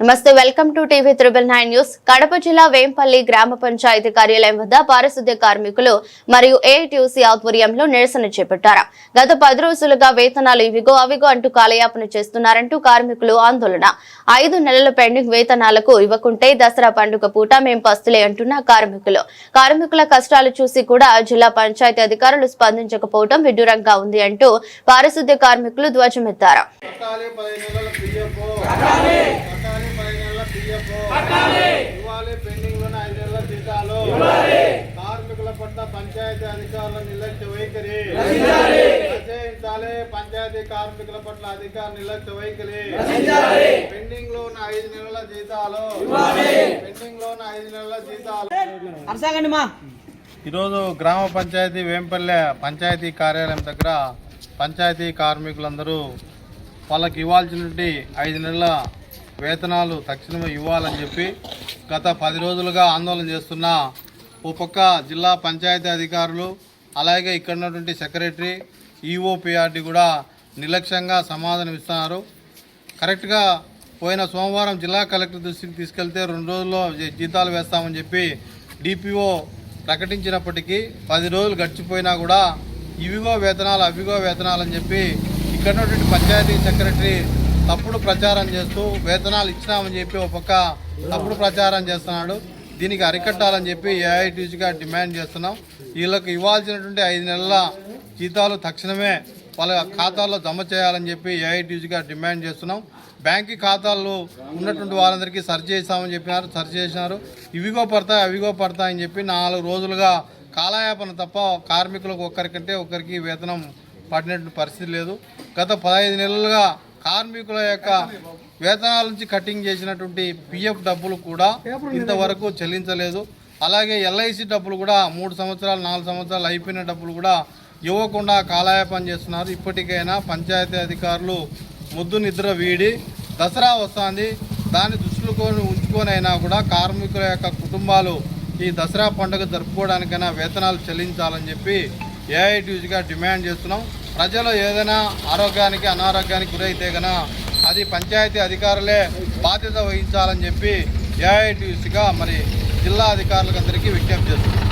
నమస్తే welcome to TV triple nine news. Kadapa జిల్లా వేంపల్లి గ్రామ పంచాయతీ కార్యాలయం వద్ద పారిశుద్ధ్య కార్మికులు మరియు ఏఐటీయూసీ ఆధ్వర్యంలో నిరసన చేపట్టారు. గత పది రోజులుగా వేతనాలు ఇవిగో అవిగో అంటూ కాలయాపన చేస్తున్నారంటూ కార్మికులు ఆందోళన. ఐదు నెలల పెండింగ్ వేతనాలకు ఇవ్వకుంటే దసరా పండుగ పూట మేం పస్తులే అంటున్న కార్మికులు. కార్మికుల కష్టాలు చూసి కూడా జిల్లా పంచాయతీ అధికారులు స్పందించకపోవడం విడ్డూరంగా ఉంది అంటూ పారిశుద్ధ్య కార్మికులు ధ్వజమెత్తారు కట్టాలి పది నెలల పిఎఫ్ కట్టాలి పది నెలల పిఎఫ్ ఇవ్వాలి పెండింగ్లోని ఐదు నెలల జీతాలు పంచాయతీ అధికారుల నిర్లక్ష్య వైఖరి. రచయించాలి పంచాయతీ కార్మికుల పట్ల అధికార నిర్లక్ష్య వైఖరి. పెండింగ్లో ఉన్న ఐదు నెలల జీతాలు. పెండింగ్లో ఉన్న ఐదు నెలల జీతాలు. ఈరోజు గ్రామ పంచాయతీ వేంపల్లె పంచాయతీ కార్యాలయం దగ్గర పంచాయతీ కార్మికులందరూ వాళ్ళకి ఇవ్వాల్సినటువంటి ఐదు నెలల వేతనాలు తక్షణమే ఇవ్వాలని చెప్పి గత పది రోజులుగా ఆందోళన చేస్తున్న ఓ పక్క జిల్లా పంచాయతీ అధికారులు అలాగే ఇక్కడ ఉన్నటువంటి సెక్రటరీ ఈఓపిఆర్డి కూడా నిర్లక్ష్యంగా సమాధానం ఇస్తున్నారు. కరెక్ట్గా పోయిన సోమవారం జిల్లా కలెక్టర్ దృష్టికి తీసుకెళ్తే రెండు రోజుల్లో జీతాలు వేస్తామని చెప్పి డిపిఓ ప్రకటించినప్పటికీ పది రోజులు గడిచిపోయినా కూడా ఇవిగో వేతనాలు అవిగో వేతనాలు అని చెప్పి ఇక్కడ ఉన్నటువంటి పంచాయతీ సెక్రటరీ తప్పుడు ప్రచారం చేస్తూ వేతనాలు ఇచ్చినామని చెప్పి ఒక పక్క తప్పుడు ప్రచారం చేస్తున్నాడు. దీనికి అరికట్టాలని చెప్పి ఏఐటీసీగా డిమాండ్ చేస్తున్నాం. వీళ్ళకి ఇవ్వాల్సినటువంటి ఐదు నెలల జీతాలు తక్షణమే వాళ్ళ ఖాతాల్లో జమ చేయాలని చెప్పి ఏఐటీసీగా డిమాండ్ చేస్తున్నాం. బ్యాంక్ ఖాతాల్లో ఉన్నటువంటి వారందరికీ సరి చేస్తామని చెప్పినారు సరి చేసినారు. ఇవిగో పడతాయి అవిగో పడతాయని చెప్పి నాలుగు రోజులుగా కాలయాపన తప్ప కార్మికులకు ఒక్కరికంటే ఒకరికి వేతనం పడినటువంటి పరిస్థితి లేదు. గత పదహైదు నెలలుగా కార్మికుల యొక్క వేతనాల నుంచి కటింగ్ చేసినటువంటి పిఎఫ్ డబ్బులు కూడా ఇంతవరకు చెల్లించలేదు. అలాగే ఎల్ఐసి డబ్బులు కూడా మూడు సంవత్సరాలు నాలుగు సంవత్సరాలు అయిపోయిన డబ్బులు కూడా ఇవ్వకుండా కాలయాపన చేస్తున్నారు. ఇప్పటికైనా పంచాయతీ అధికారులు ముద్దు నిద్ర వీడి దసరా వస్తుంది. దాన్ని దృష్టిలో కొని ఉంచుకొని అయినా కూడా కార్మికుల యొక్క కుటుంబాలు ఈ దసరా పండుగ జరుపుకోవడానికైనా వేతనాలు చెల్లించాలని చెప్పి ఏఐటీసీగా డిమాండ్ చేస్తున్నాం. ప్రజలు ఏదైనా ఆరోగ్యానికి అనారోగ్యానికి గురైతే కన అది పంచాయతీ అధికారులే బాధ్యత వహించాలని చెప్పి ఏఐటీసీగా మరి జిల్లా అధికారులకు అందరికీ విజ్ఞప్తి చేస్తున్నాం.